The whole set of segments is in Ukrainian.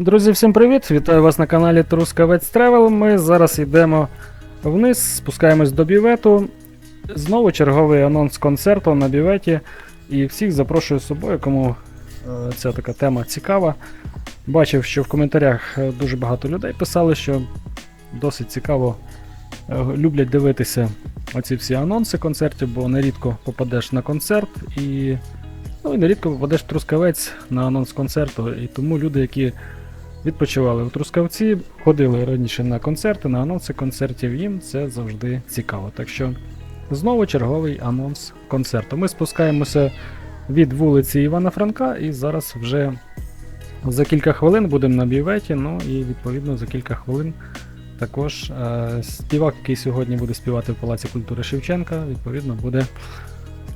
Друзі, всім привіт! Вітаю вас на каналі Трускавець Тревел. Ми зараз йдемо вниз, спускаємось до бювету. Знову черговий анонс концерту на бюветі. І всіх запрошую з собою, кому е, ця така тема цікава. Бачив, що в коментарях е, дуже багато людей писали, що досить цікаво е, люблять дивитися оці всі анонси концертів, бо нерідко попадеш на концерт і. Ну і нерідко попадеш в Трускавець на анонс концерту. І тому люди, які відпочивали у Трускавці, ходили раніше на концерти, на анонси концертів, їм це завжди цікаво. Так що знову черговий анонс концерту. Ми спускаємося від вулиці Івана Франка і зараз вже за кілька хвилин будемо на бюветі, ну і відповідно за кілька хвилин також е, співак, який сьогодні буде співати в Палаці культури Шевченка, відповідно буде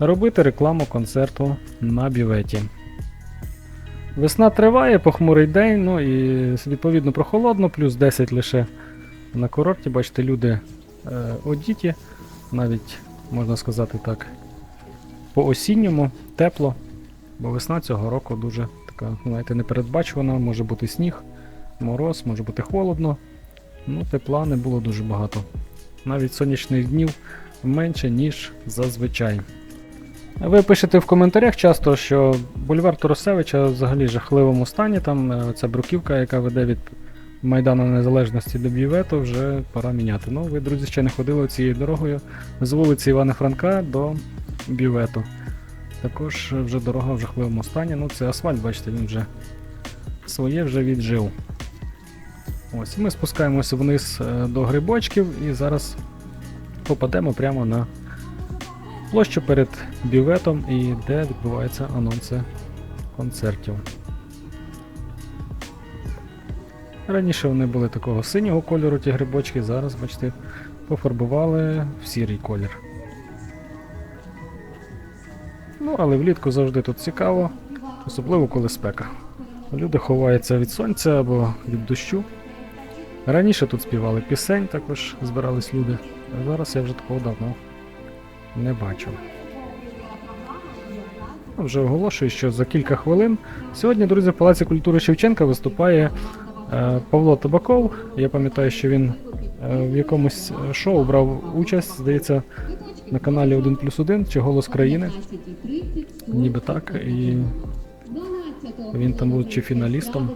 робити рекламу концерту на бюветі. Весна триває, похмурий день, ну і відповідно прохолодно, плюс 10 лише на курорті. Бачите, люди е, одіті, навіть можна сказати так, по осінньому тепло, бо весна цього року дуже така, знаєте, непередбачувана, може бути сніг, мороз, може бути холодно. Ну, тепла не було дуже багато. Навіть сонячних днів менше, ніж зазвичай. Ви пишете в коментарях часто, що бульвар Туросевича взагалі в жахливому стані. Там е, ця бруківка, яка веде від Майдану Незалежності до бювету, вже пора міняти. Ну, ви, друзі, ще не ходили цією дорогою з вулиці Івана Франка до бювету. Також вже дорога в жахливому стані. Ну, це асфальт, бачите, він вже своє вже віджив. Ось, ми спускаємося вниз е, до грибочків і зараз попадемо прямо на площу перед бюветом і де відбуваються анонси концертів. Раніше вони були такого синього кольору, ті грибочки, зараз, бачите, пофарбували в сірий колір. Ну, але влітку завжди тут цікаво, особливо коли спека. Люди ховаються від сонця або від дощу. Раніше тут співали пісень, також збирались люди, а зараз я вже такого давно не бачу. Ну, Вже оголошую, що за кілька хвилин. Сьогодні, друзі, в Палаці культури Шевченка виступає е, Павло Табаков. Я пам'ятаю, що він е, в якомусь е, шоу брав участь, здається, на каналі 1 плюс 1 чи Голос країни. Ніби так. І він там був чи фіналістом.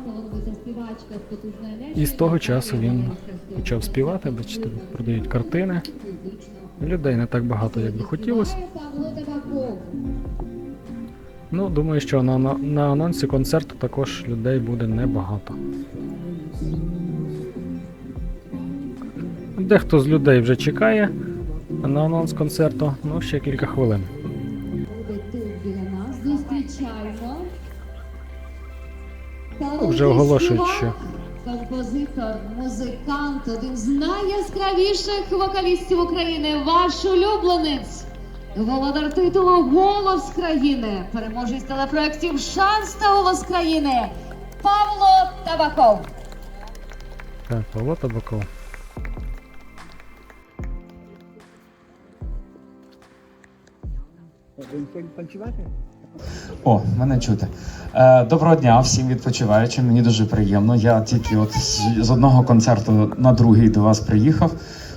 І з того часу він почав співати, бачите, продають картини. Людей не так багато, як би хотілося. Ну, думаю, що на, на, анонсі концерту також людей буде небагато. Дехто з людей вже чекає на анонс концерту, ну ще кілька хвилин. вже оголошують, що Композитор, музикант, один з найяскравіших вокалістів України, ваш улюбленець. Володар титулу Голос країни, переможець телепроєктів Шанс та Голос країни Павло Табаков. так, Павло Табаков. О, мене чути. Е, доброго дня всім відпочиваючим. Мені дуже приємно. Я тільки от з, одного концерту на другий до вас приїхав.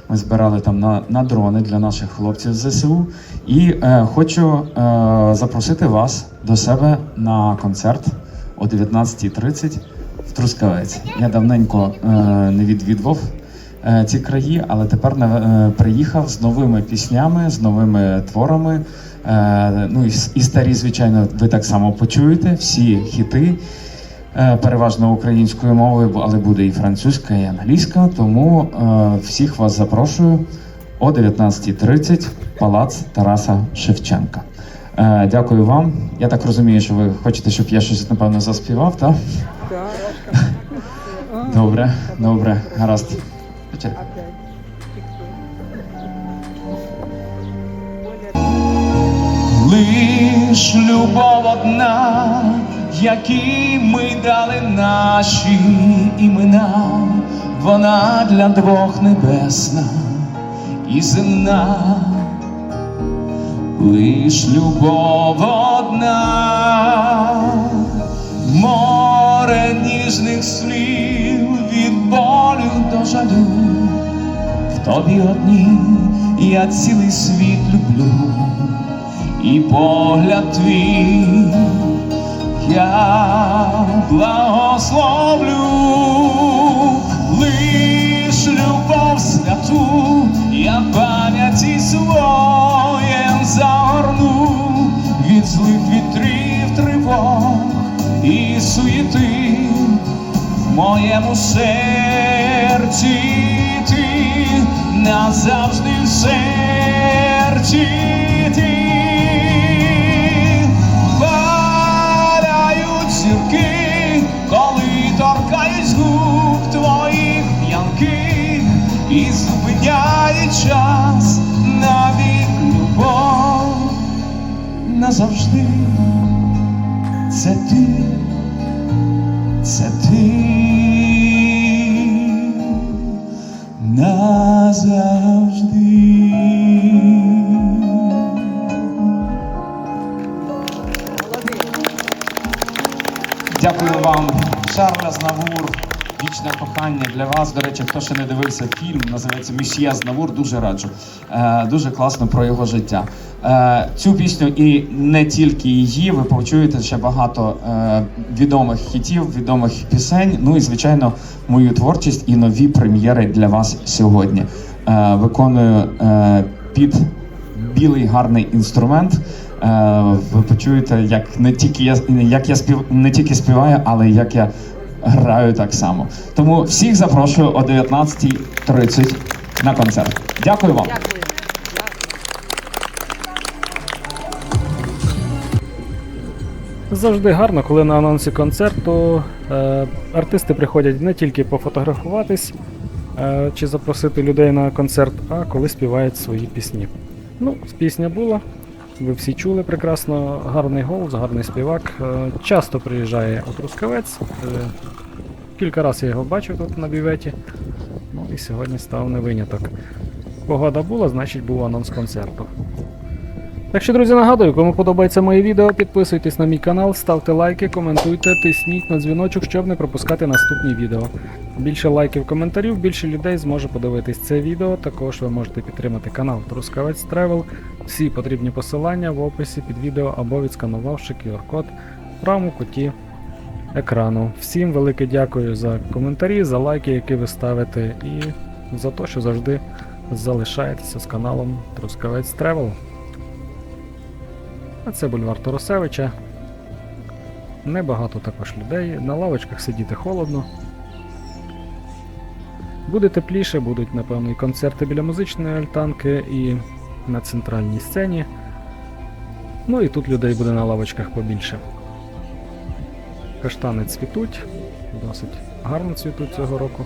Ми збирали там на, на дрони для наших хлопців з ЗСУ. І е, хочу е, запросити вас до себе на концерт о 19.30 в Трускавець. Я давненько е, не відвідував е, ці краї, але тепер е, приїхав з новими піснями, з новими творами. Е, ну і, і старі, звичайно, ви так само почуєте. Всі хіти, е, переважно українською мовою, але буде і французька, і англійська. Тому е, всіх вас запрошую о 19.30 Палац Тараса Шевченка. Е, дякую вам. Я так розумію, що ви хочете, щоб я щось напевно заспівав, так? Добре, добре, гаразд. Лиш любов одна, які ми дали наші імена, вона для двох небесна і земна. Лиш любов одна, море ніжних слів від болю до жалю. В тобі одній я цілий світ люблю, і погляд твій. Я благословлю лиш любов святу, я пам'яті своєм загорну від злих вітрів тривог і суєти в моєму серці. Ти назавжди назавжди. Це ти, це ти назавжди. Дякую вам, Шарль Азнавур. Вічне кохання для вас. До речі, хто ще не дивився фільм, називається Мішія Азнавур, дуже раджу. Е, дуже класно про його життя. Е, цю пісню і не тільки її, ви почуєте ще багато е, відомих хітів, відомих пісень. Ну і звичайно, мою творчість і нові прем'єри для вас сьогодні. Е, виконую е, під білий гарний інструмент. Е, ви почуєте, як не тільки я як я спів не тільки співаю, але як я граю так само. Тому всіх запрошую о 19.30 на концерт. Дякую вам. Завжди гарно, коли на анонсі концерту е, артисти приходять не тільки пофотографуватись е, чи запросити людей на концерт, а коли співають свої пісні. Ну, пісня була, ви всі чули прекрасно, гарний голос, гарний співак. Е, часто приїжджає у Трускавець. Е, кілька разів я його бачив тут на бюветі. Ну і сьогодні став не виняток. Погода була, значить був анонс концерту. Так що, друзі, нагадую, кому подобається моє відео, підписуйтесь на мій канал, ставте лайки, коментуйте, тисніть на дзвіночок, щоб не пропускати наступні відео. Більше лайків, коментарів, більше людей зможе подивитись це відео. Також ви можете підтримати канал Трускавець Тревел. Всі потрібні посилання в описі під відео або відсканувавши QR-код в правому куті екрану. Всім велике дякую за коментарі, за лайки, які ви ставите, і за те, що завжди залишаєтеся з каналом Трускавець Тревел. А це бульвар Торосевича. Небагато також людей. На лавочках сидіти холодно. Буде тепліше, будуть, напевно, і концерти біля музичної альтанки, і на центральній сцені. Ну і тут людей буде на лавочках побільше. Каштани цвітуть, досить гарно цвітуть цього року.